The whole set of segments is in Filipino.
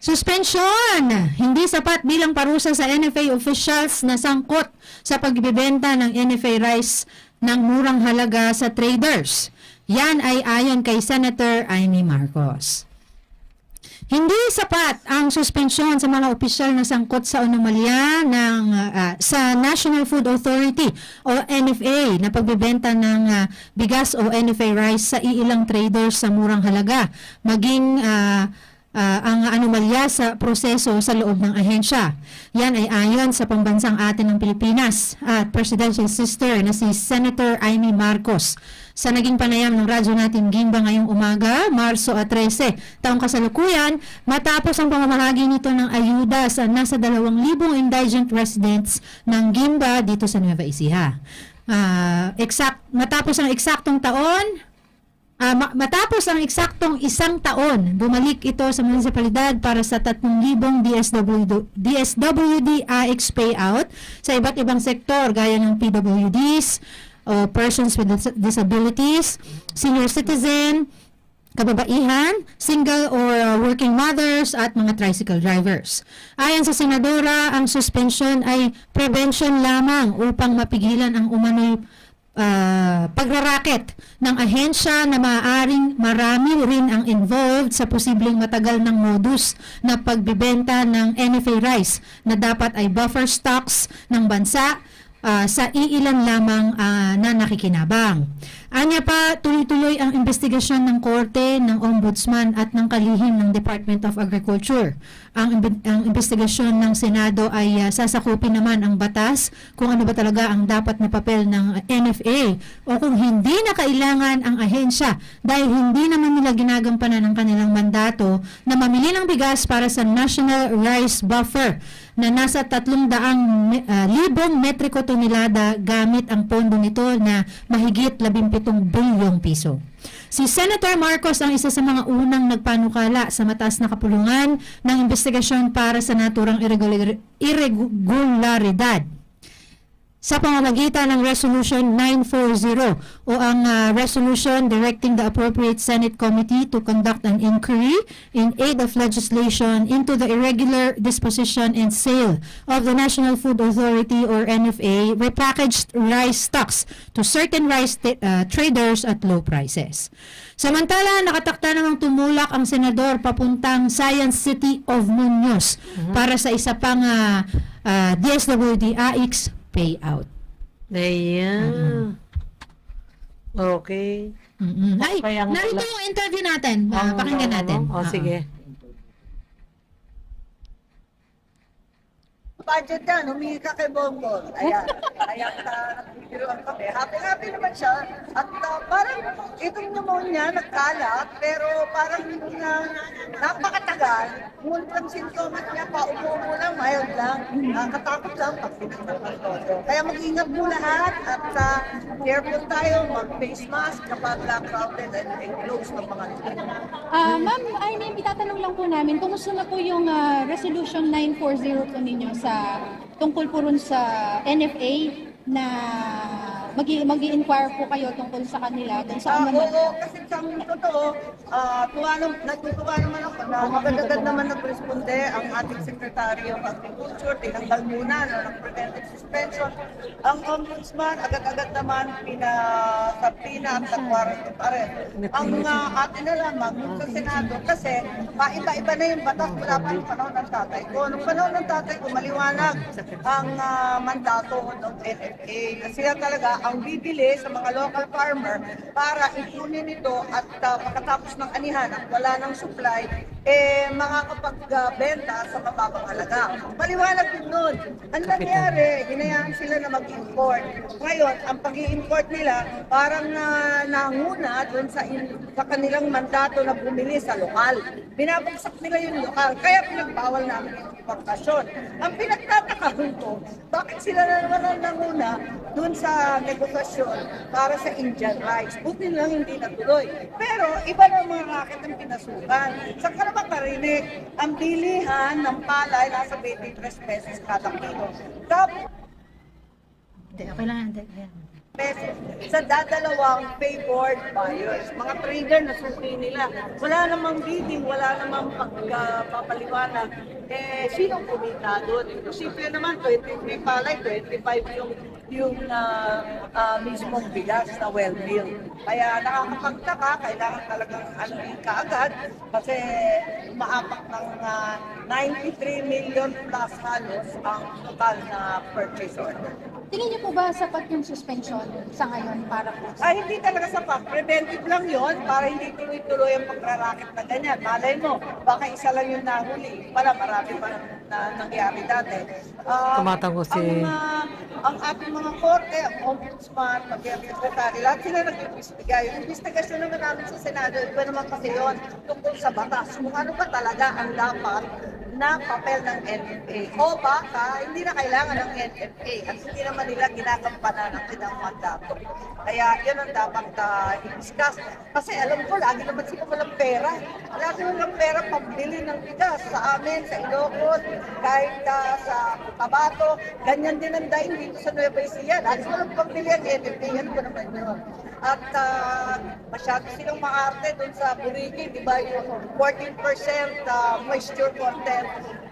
Suspension! Hindi sapat bilang parusa sa NFA officials na sangkot sa pagbibenta ng NFA rice ng murang halaga sa traders. Yan ay ayon kay Senator Amy Marcos. Hindi sapat ang suspensyon sa mga opisyal na sangkot sa anomalya ng ah, sa National Food Authority o NFA na pagbebenta ng ah, bigas o NFA rice sa iilang traders sa murang halaga maging ah, ah, ang anomalya sa proseso sa loob ng ahensya. Yan ay ayon sa pambansang atin ng Pilipinas at Presidential Sister na si Senator Amy Marcos sa naging panayam ng radyo natin Gimba ngayong umaga, Marso at 13, taong kasalukuyan, matapos ang pamamahagi nito ng ayuda sa nasa 2,000 indigent residents ng Gimba dito sa Nueva Ecija. Ah, exact, matapos ang eksaktong taon, Ah, ma- matapos ang eksaktong isang taon, bumalik ito sa munisipalidad para sa 3,000 DSWD, DSWD AX payout sa iba't ibang sektor gaya ng PWDs, o persons with dis- disabilities, senior citizen, kababaihan, single or uh, working mothers at mga tricycle drivers. Ayon sa senadora, ang suspension ay prevention lamang upang mapigilan ang umano'y ah, pagraraket ng ahensya na maaaring marami rin ang involved sa posibleng matagal ng modus na pagbibenta ng NFA rice na dapat ay buffer stocks ng bansa ah, sa iilan lamang ah, na nakikinabang. Anya pa, tuloy-tuloy ang investigasyon ng Korte, ng Ombudsman at ng kalihim ng Department of Agriculture. Ang, ang investigasyon ng Senado ay ah, sasakupin naman ang batas kung ano ba talaga ang dapat na papel ng NFA o kung hindi na kailangan ang ahensya dahil hindi naman nila ginagampanan ang kanilang mandato na mamili ng bigas para sa National Rice Buffer na nasa 300 me- ah, metriko tonelada gamit ang pondo nito na mahigit 17 bilyong piso. Si Senator Marcos ang isa sa mga unang nagpanukala sa mataas na kapulungan ng investigasyon para sa naturang irregular- sa pamamagitan ng Resolution 940 o ang ah, Resolution directing the appropriate Senate committee to conduct an inquiry in aid of legislation into the irregular disposition and sale of the National Food Authority or NFA repackaged rice stocks to certain rice ah, traders at low prices. Samantala, nakatakta namang tumulak ang senador papuntang Science City of Muñoz para sa isa pang ah, ah, DSWD AX payout. Ayan. Okay. Mm-mm. Ay, Kaya nga narito yung interview natin. Ah, Ang- pakinggan ano, natin. O, Oo. sige. budget yan, humingi ka kay Bongbong. Ayan. Kaya uh, nagbibiruan kami. Happy-happy naman siya. At uh, parang itong pneumonia nagkalat, pero parang uh, napakatagal. Ngunit sintomas niya, paupo lang, mild lang. Nakakatakot lang pag pinagdaman todo. Kaya mag-ingat mo lahat at uh, careful tayo, mag-face mask kapag uh, crowded and enclosed ng mga Ah, ma'am, ay may itatanong lang po namin, kumusta na po yung ah, Resolution 940 po ninyo sa tungkol po rin sa NFA na mag-i-inquire po kayo tungkol sa kanila dun sa Ah, anomalya? oo, kasi sa totoo, ah, tuwa nam, natutuwa naman ako na agad-agad naman nagresponde ang ating Secretary of Agriculture, tinanggal muna no, ng preventive suspension. Ang Ombudsman, agad-agad naman pinasabina at nag-warranty pa rin. Ang uh, atin na lamang sa Senado, kasi paiba-iba na yung batas mula pa yung panahon ng tatay ko. Nung panahon ng tatay ko, maliwanag ang ah, mandato ng NFA na sila talaga ang bibili sa mga local farmer para ipunin ito at uh, pagkatapos ng anihan at wala ng supply, eh makakapagbenta sa mababang halaga. Maliwanag din nun. Ang nangyari, hinayaan sila na mag-import. Ngayon, ang pag import nila, parang na nanguna dun sa, in- sa kanilang mandato na bumili sa lokal. Binabagsak nila yung lokal, kaya pinagbawal namin yung importasyon. Ang pinagtataka ko, bakit sila na naman ang nanguna dun sa negosasyon para sa Indian rice. Buti lang hindi natuloy. Pero iba na mga racket ang pinasukan. Sa karabang karinig, ang bilihan ng palay nasa 23 pesos kada kilo. Tapos, okay lang. hindi, hindi. Pesos sa dadalawang favored buyers. Mga trader na suki nila. Wala namang bidding, wala namang pagpapaliwanag. Eh, sino kumita doon? Imposible naman, 23 palay, 25 yung yung ah, ah, mismong bigas na well-milled. Kaya nakakapagtaka, kailangan talagang alamin kaagad kasi umaapak ng ah, 93 million plus halos ang total na purchase order. Tingin niyo po ba sapat yung suspension sa ngayon para po sa Ay, hindi talaga sapat. Preventive lang yon para hindi tuloy-tuloy ang pagrarakit na ganyan. Malay mo, baka isa lang yung nahuli. Pala, marami pa na nangyari dati. Ah, Tumatango si- Ang, ah, ang ating mga korte, ang ombudsman, mag-health secretary, lahat sila nag-imbestiga. Yung investigasyon naman namin sa Senado, iba naman kasi yun tungkol sa batas. Kung ano ba talaga ang dapat na papel ng NFA. O baka hindi na kailangan ng NFA at hindi naman nila ginagampanan ang kanilang. Kaya yun ang dapat uh, i-discuss. Kasi alam ko, lagi naman sila walang pera. Lagi walang pera pambili ng bigas sa amin, sa Ilocos, kahit uh, sa Tabato. Ganyan din ang daing dito sa Nueva Ecija. Lagi walang pambili ang NFA. Ano ba naman yun? At uh, masyado silang maarte doon sa Burigi, di ba? Yung 14% uh, moisture content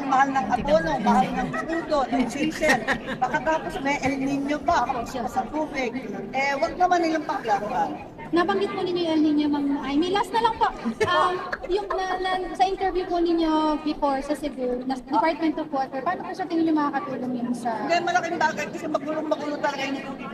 ako ah? Ako ang mahal-mahal ng abono, mahal ng crudo, ng diesel. Baka tapos may El Nino pa, kung sa tubig. Eh, wag naman nilang paglaruan. Nabanggit po ninyo yung El Nino, Ma'am Amy. Last na lang po. Um, yung na, na, sa interview po ninyo before sa Cebu, na Department of Water, paano po sa tingin niyo makakatulong yun sa... Hindi, malaking bagay kasi magulong-magulo talaga yung tubig.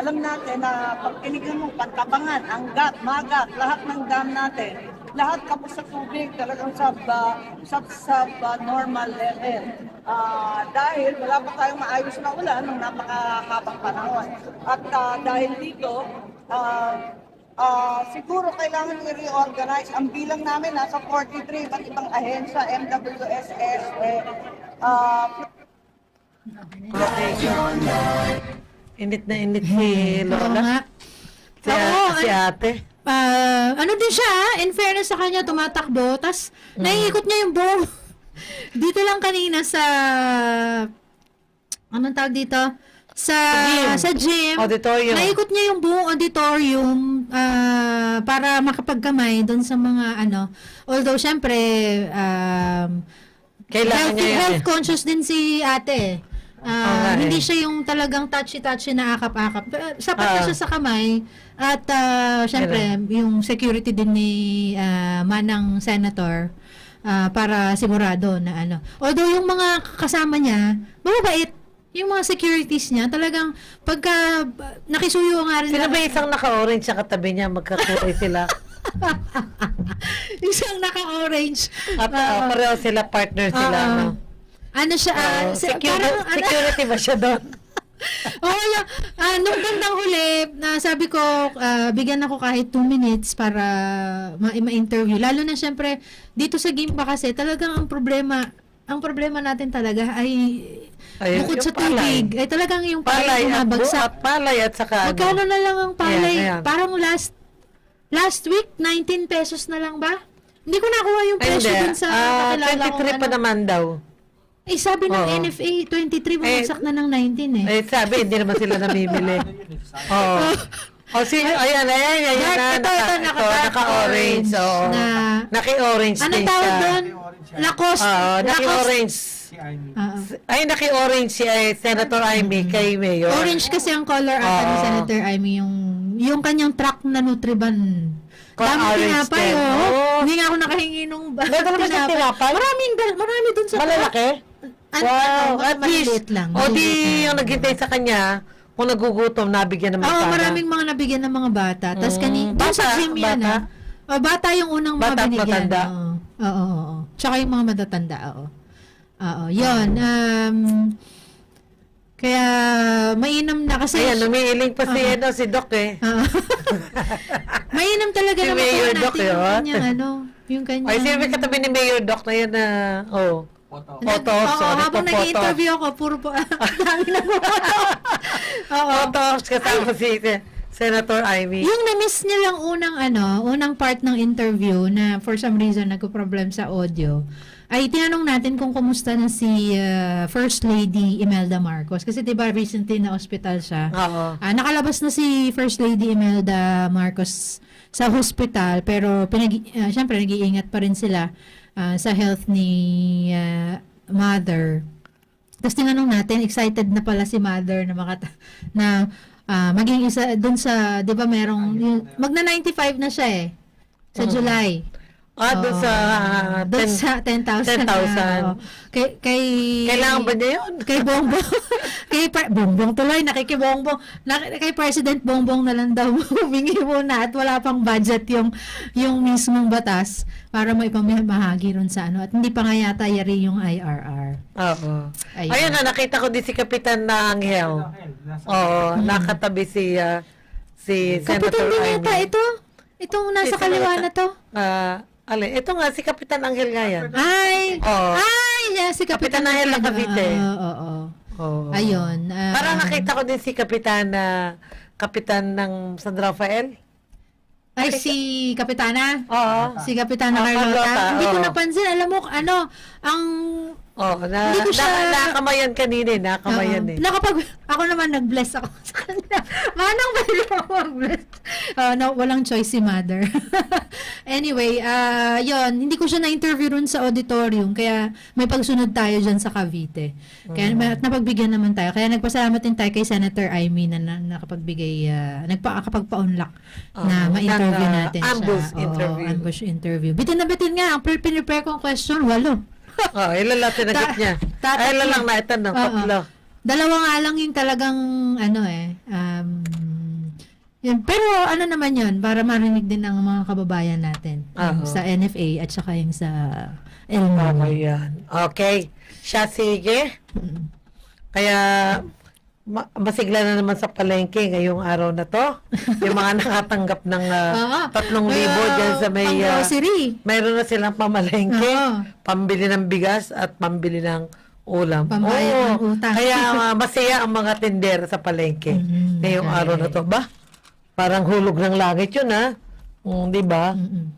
Alam natin na pag tinignan mo, pantabangan, anggat, magat, lahat ng dam natin, lahat kapos sa tubig, talagang sub, uh, sub, sub uh, normal level. Ah, dahil wala pa tayong maayos na ulan ng napakahabang panahon. At ah, dahil dito, ah, Ah, siguro kailangan i-reorganize. Ang bilang namin nasa 43 iba't ibang ahensya, MWSS, eh, ah, Init na init si Lola. nga. Si, Oo, si ate. Ah, ano din siya, ah, in fairness sa kanya, tumatakbo, tas Mm. naiikot niya yung buong, dito lang kanina sa, anong tawag dito? Sa, Gym. sa gym. Auditorium. Naikot niya yung buong auditorium ah, para makapagkamay doon sa mga ano. Although, syempre, um, Kailangan health, niya yan health eh. conscious din si ate. Ah, Oo nga eh. hindi siya yung talagang touchy-touchy na akap-akap. Sapat na Ah. siya sa kamay. At ah, syempre, yung security din ni ah, Manang Senator ah, para sigurado na ano. Although yung mga kasama niya, mababait. Yung mga securities niya, talagang pagka ah, nakisuyo nga rin Sino ba isang naka-orange sa katabi niya? Magkakulay sila. isang naka-orange. At Ah, uh, pareho sila, partner sila. Oo. no? Ano siya, ah, Oo, si- security, parang, ano- security ba siya doon? Oo, yung, ah, nung bandang huli, na sabi ko, ah, bigyan ako kahit 2 minutes para ma- ma-interview. Lalo na syempre, dito sa game pa kasi, talagang ang problema, ang problema natin talaga ay, Ay, bukod sa tubig, palay. ay talagang yung Palay palay bumabagsak. at palay at saka Magkano ano. na lang ang palay? Ayan, ayan. Parang last, last week, 19 pesos na lang ba? Hindi ko nakuha yung presyo dun sa Ah, kakilala kong 23 pa ano. naman daw. Eh, sabi ng Oo. NFA, 23, bumagsak na ng 19 eh. Eh, sabi, hindi naman sila namimili. Oo. Oh. si, ayan, ayan, ayan, Dark, na, ito, ito, naka, naka- naka-orange. Oo. Na- Naki-orange Anong din tawag siya. doon? Lacoste. Oo, Lacoste. naki-orange. Oo. Ay, naki-orange si eh, Senator Amy kay Mayor. Orange kasi ang color ata ni Oo. Senator Amy yung yung kanyang truck na Nutriban. Ko- Dami orange tinapay, din. oh. Oo. Hindi nga ako nakahingi nung ba- naman siyang tinapay? Maraming, marami dun sa Malalaki? Ano, wow, ano, at least. lang. O di, yung naghintay sa kanya, kung nagugutom, nabigyan naman Oo, sana. maraming mga nabigyan ng mga bata. Tapos Mm, kani, doon sa bata, gym yan, bata. ah. Oh, bata yung unang mga Bata at binigyan. matanda. Oo, oo, oo, oo. Tsaka yung mga matatanda, oo. Oo, yun. Um, Kaya mainam na kasi Ayan, umiiling pa si, Oo. ano, si Doc eh. Ah. mainam talaga Si na makuha Doc natin yung yun. kanyang ano, yung kanyang... Ay, may katabi ni Mayor Doc na yan na, oh. Nag- Photo, Oo, sorry po, habang photo. nag-interview ako, puro po, dami na po. Oo. Photo kasama si Senator Ivy. Yung na-miss niya lang unang ano, unang part ng interview na for some reason nagko-problem sa audio, ay tinanong natin kung kumusta na si uh, First Lady Imelda Marcos. Kasi 'di ba recently na hospital siya. Oo. Ah, nakalabas na si First Lady Imelda Marcos sa hospital pero pinag uh, syempre nag-iingat pa rin sila ah, sa health ni ah, mother. Tapos tinanong natin, excited na pala si mother na makata na ah, maging isa doon sa 'di ba merong yung- magna 95 na siya eh sa July. Ah, doon Oo. sa ah, doon 10 sa 10,000. 10,000. na, oo. Kay kay Kailangan ba niya yun? kay Bongbong. kay pa- Bongbong tuloy, nakikibongbong. Na, kay President Bongbong na lang daw humingi muna at wala pang budget yung yung mismong batas para maipamahagi ron sa ano. At hindi pa nga yata yari yung IRR. Oo. Ayun. Ayun na, nakita ko din si Kapitan na Angel. Oo, nakatabi si ah, si Kapitan Senator din Ivy. yata ito. Itong nasa Si kaliwa Senator- na to. Ah, alin, ito nga si Kapitan Angel nga yan. Ay! Oo. Ay! Yeah, si Kapitan, Kapitan Angel ng Cavite. Oo, oo, oo. Oo. Ayun. ah, Parang nakita ko din si Kapitan na Kapitan ng San Rafael. Ay, si Kapitana? Oo. Si Kapitana Ah, Carlota. Carlota, Hindi ko napansin. Alam mo, ano, ang... Oh, na, Hindi ko siya- na, nakamayan kanina, eh, nakamayan Oo. eh. Nakapag, ako naman nag-bless ako sa kanya. Manang pwede ako mag-bless. Ah, no, walang choice si mother. anyway, ah yon hindi ko siya na-interview ron sa auditorium, kaya may pagsunod tayo dyan sa Cavite. Kaya may, at napagbigyan naman tayo. Kaya nagpasalamat din tayo kay Senator Amy na, na nakapagbigay, ah, nagpa, nakapagpa-unlock na Oo, ma-interview ng, ah, natin ambush siya. Oo, interview. ambush interview. Bitin na bitin nga, ang pinipare kong question, walo. Oh, ilan lang tinagot niya? Ay, ilan lang na ito, no? Oo. Tatlo. Dalawa nga lang yung talagang ano eh. Um, yun. Pero ano naman yun, para marinig din ng mga kababayan natin. Oo. sa NFA at saka yung sa Elmo. Okay, yan. Okay. Siya, sige. Kaya, ma- masigla na naman sa palengke ngayong araw na to. Yung mga nakatanggap ng tatlong libo Kaya, dyan sa may... grocery. mayroon na silang pamalengke, Oo. pambili ng bigas at pambili ng ulam. Pambayad ng Oo. utang. Kaya ah, masaya ang mga tindera sa palengke Mhm. ngayong Ay, araw na to. Ba? Parang hulog ng langit yun, ha? Mm, di ba? Mm-mm.